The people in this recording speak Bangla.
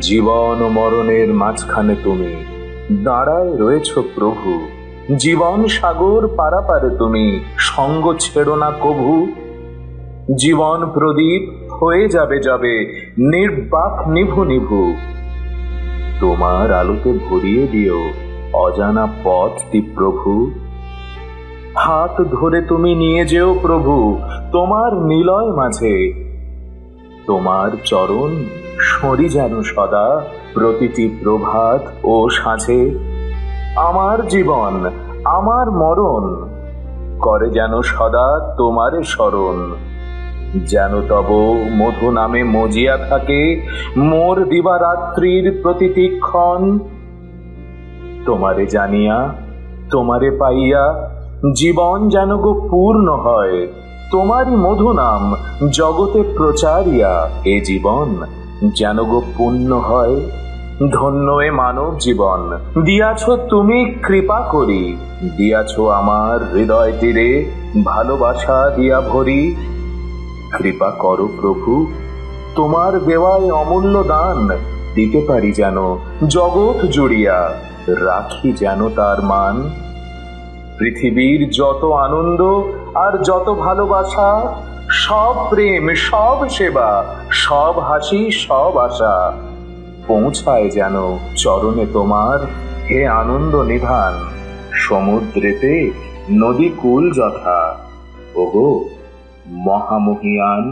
জীবন ও মরণের মাঝখানে তুমি দাঁড়ায় রয়েছ প্রভু। জীবন সাগর পারাপারে তুমি সঙ্গ ছেড়ো না কভু। জীবন প্রদীপ হয়ে যাবে যাবে, নির্বাক নিভু নিভু। তোমার আলোতে ভরিয়ে দিও। অজানা পথটি প্রভু। হাত ধরে তুমি নিয়ে যেও প্রভু, তোমার নিলয় মাঝে। তোমার চরণ সরি যেন সদা, প্রতিটি প্রভাত ও সাঁঝে। আমার জীবন, আমার মরণ, করে যেন সদা তোমারে স্মরণ। যেন তব মধু নামে মজিয়া থাকে মোর দিবারাত্রির প্রতিটি ক্ষণ। তোমারে জানিয়া, তোমারে পাইয়া জীবন যেন গো পূর্ণ হয়, তোমারই মধু নাম জগতে প্রচারিয়া এ জীবন যেন গো পুণ্য হয়। ধন্য এ মানব জীবন, দিয়াছ তুমি কৃপা করি, দিয়াছ আমার হৃদয় তীরে ভালোবাসা দিয়া ভরি কৃপা করো প্রভু। তোমার দেওয়ায় অমূল্য দান। দিতে পারি যেন জগৎ জুড়িয়া। রাখি যেন তার মান। পৃথিবীর যত আনন্দ আর যত ভালোবাসা, সব প্রেম, সব সেবা, সব হাসি, সব আশা পৌঁছায় যেন চরণে তোমার হে আনন্দ নিধান। সমুদ্রেতে নদী কুল যথা। ওগো महामुहियान